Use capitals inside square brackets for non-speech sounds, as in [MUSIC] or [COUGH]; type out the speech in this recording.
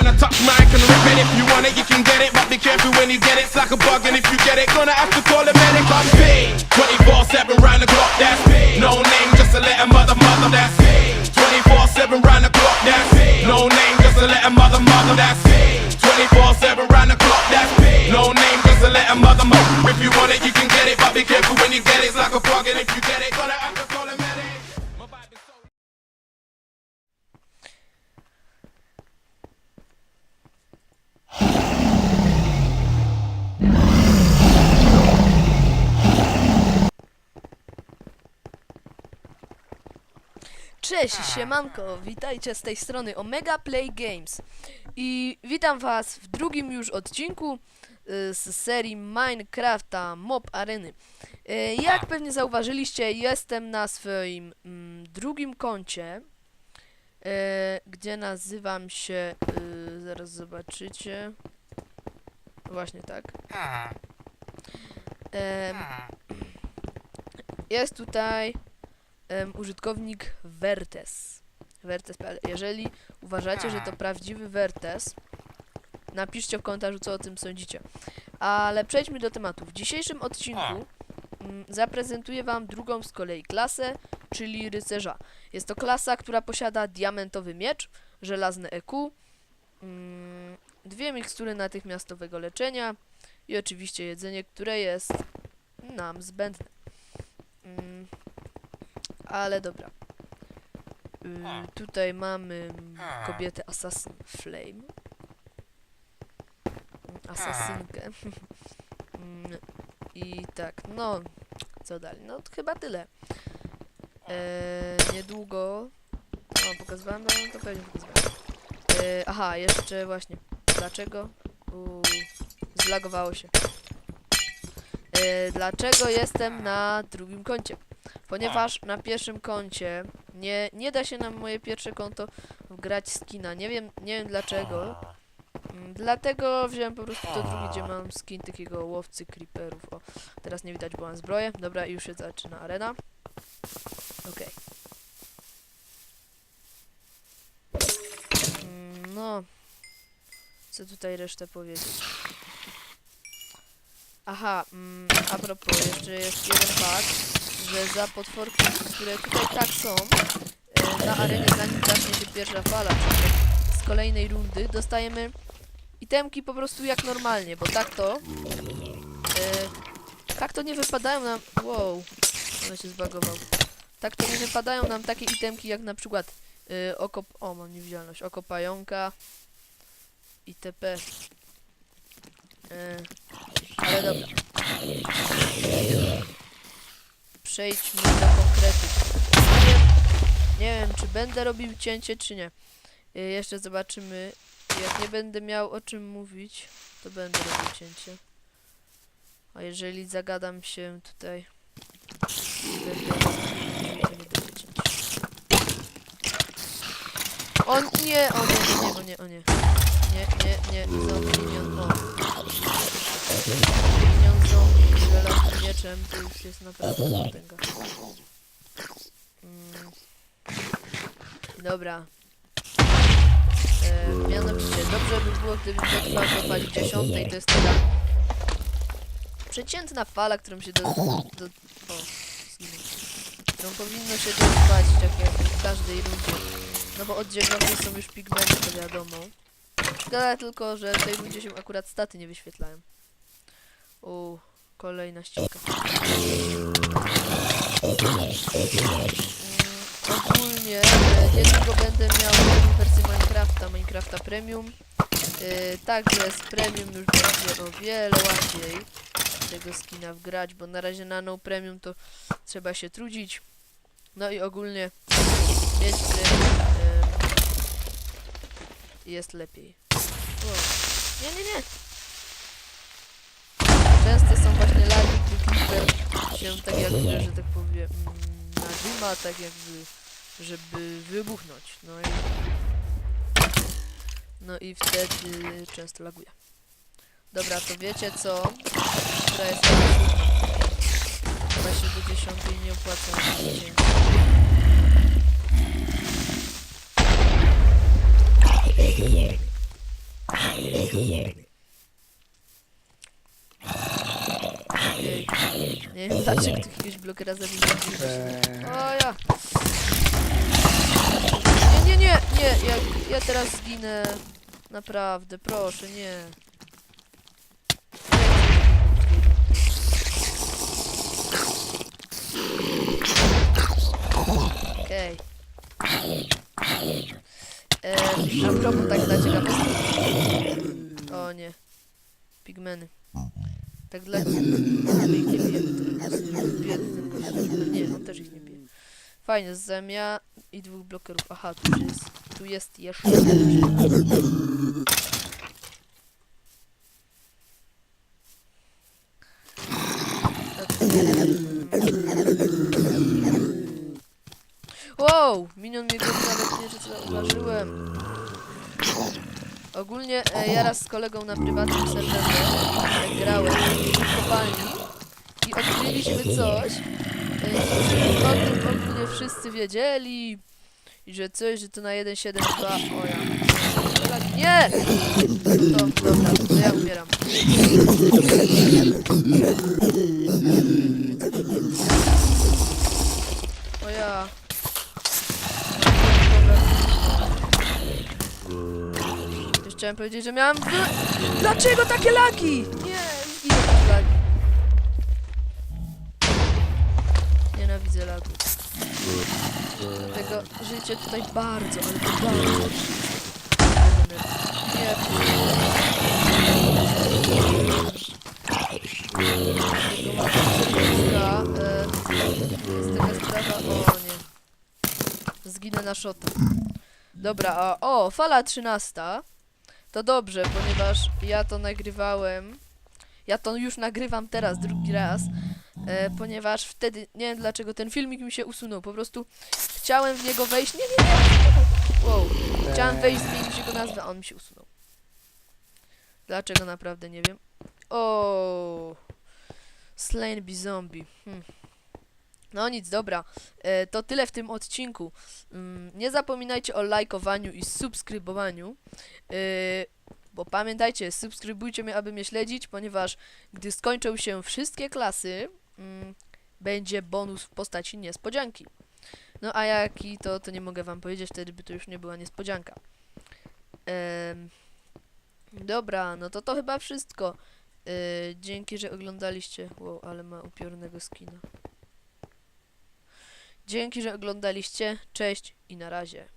When I touch mine, can rip it. If you want it, you can get it. But be careful when you get it. It's like a bug, and if you get it, gonna have to call a medic. I'm big. 24 7 round the clock, that's big. No name, just a let a mother, mother, that's big. 24 7 round the clock, that's big. No name, just a let a mother, mother, that's big. 24 7 round the clock, that's big. No name, just a let a mother, mother. If you want it, you can get it. But be careful when you get it. It's like a Cześć, siemanko, witajcie z tej strony Omega Play Games. I witam was w drugim już odcinku y, z serii Minecrafta Mob Areny. Y, Jak pewnie zauważyliście, jestem na swoim mm, drugim koncie, y, gdzie nazywam się, zaraz zobaczycie, właśnie tak. Jest tutaj em, użytkownik Vertes. Vertes.pl. Jeżeli uważacie, że to prawdziwy Vertes, napiszcie w komentarzu, co o tym sądzicie. Ale przejdźmy do tematu. W dzisiejszym odcinku mm, zaprezentuję Wam drugą z kolei klasę, czyli rycerza. Jest to klasa, która posiada diamentowy miecz, żelazne EQ, mm, dwie mikstury natychmiastowego leczenia i oczywiście jedzenie, które jest nam zbędne. Ale dobra. Y, tutaj mamy kobietę Assassin Flame. Mm, Asasynkę. [LAUGHS] Mm, I tak, no, co dalej? No, chyba tyle. E, niedługo. No, pokazywałem, no to pewnie pokazywałem. E, aha, jeszcze właśnie. Dlaczego? Uuu, zlagowało się. E, dlaczego jestem na drugim koncie? Ponieważ na pierwszym koncie nie, nie da się na moje pierwsze konto wgrać skina. Nie wiem, nie wiem dlaczego. Mm, Dlatego wziąłem po prostu to drugie, gdzie mam skin takiego łowcy creeperów. O, teraz nie widać, bo mam zbroję. Dobra, już się zaczyna arena. Okej. Mm, No. Co tutaj resztę powiedzieć? Aha, mm, a propos, jeszcze jest jeden fakt, że za potworki, które tutaj tak są, e, na arenie zanim zacznie się pierwsza fala, z kolejnej rundy, dostajemy itemki po prostu jak normalnie, bo tak to, e, tak to nie wypadają nam, wow, ale się zbagował, tak to nie wypadają nam takie itemki jak na przykład e, oko, o mam niewidzialność, oko pająka, itp. E, ale dobra. Przejdźmy do konkretów. Nie, nie wiem, czy będę robił cięcie, czy nie. Y, jeszcze zobaczymy. Jak nie będę miał o czym mówić, to będę robił cięcie. A jeżeli zagadam się tutaj, nie. O nie, o nie, o nie, o nie, o nie. Nie, nie, nie, zombie, minion, o. mieczem, to już jest naprawdę potęga. Mm. Dobra. E, mianowicie, dobrze by było, gdyby dotrwał do fali dziesiątej, to jest taka przeciętna fala, którą się do... do o, zginął. którą powinno się dotrwać tak jakby w każdej rundzie. No bo od dziewiątej są już pigmenty, to wiadomo. Szkoda tylko, że w tej rundzie się akurat staty nie wyświetlają. U, kolejna ścieżka. Mm, ogólnie e, niedługo będę miał wersję Minecrafta, Minecrafta Premium. E, także z Premium już będzie o wiele łatwiej tego skina wgrać, bo na razie na no Premium to trzeba się trudzić. No i ogólnie mieć Premium em, jest lepiej. Nie, nie, nie. Się tak jakby, że tak powiem, nadyma, tak jakby, żeby wybuchnąć. No i... No i wtedy często laguje. Dobra, to wiecie co? Która jest Chyba się do dziesiątej nie opłaca. dzień. Ojej. Nie wiem dlaczego tu jakiegoś blokera zabił. O ja. Nie, nie, nie, nie, ja, ja teraz zginę. Naprawdę, proszę, nie. Okej. E, a propos tak dla ciekawostki. O nie. Pigmeny. Tak dla... Ich nie bijemy. No Nie, też ich nie bije. Fajnie, zemia i dwóch blokerów. Aha, tu jest, tu jest jeszcze jeden. Wow! Minion mnie goni nawet nie, zauważyłem. Ogólnie e, ja raz z kolegą na prywatnym serwerze e, grałem w kopalni i odkryliśmy coś, e, o tym ogólnie wszyscy wiedzieli że coś, że to na 1.7.2 o ja. Nie! To, dobra, to ja umieram. O ja. Chciałem powiedzieć, że miałam... Dlaczego takie laki? Nie, zginę takie laki. Nienawidzę lagów. Dlatego życie tutaj bardzo, ale to bardzo. Nie, serduszka, e, jest taka sprawa, o nie. Zginę na szota. Dobra, a, o, fala 13. To dobrze, ponieważ ja to nagrywałem. Ja to już nagrywam teraz drugi raz, e, ponieważ wtedy nie wiem dlaczego ten filmik mi się usunął. Po prostu chciałem w niego wejść. Nie, nie, nie. Wow. Chciałem wejść, zmienić jego nazwę, a on mi się usunął. Dlaczego naprawdę nie wiem. O. Slain be zombie. Hm. No nic, dobra. E, to tyle w tym odcinku. Mm, nie zapominajcie o lajkowaniu i subskrybowaniu. E, bo pamiętajcie, subskrybujcie mnie, aby mnie śledzić, ponieważ gdy skończą się wszystkie klasy, mm, będzie bonus w postaci niespodzianki. No a jaki to, to nie mogę wam powiedzieć, wtedy by to już nie była niespodzianka. Dobra, no to to chyba wszystko. E, dzięki, że oglądaliście. Wow, ale ma upiornego skina. Dzięki, że oglądaliście. Cześć i na razie.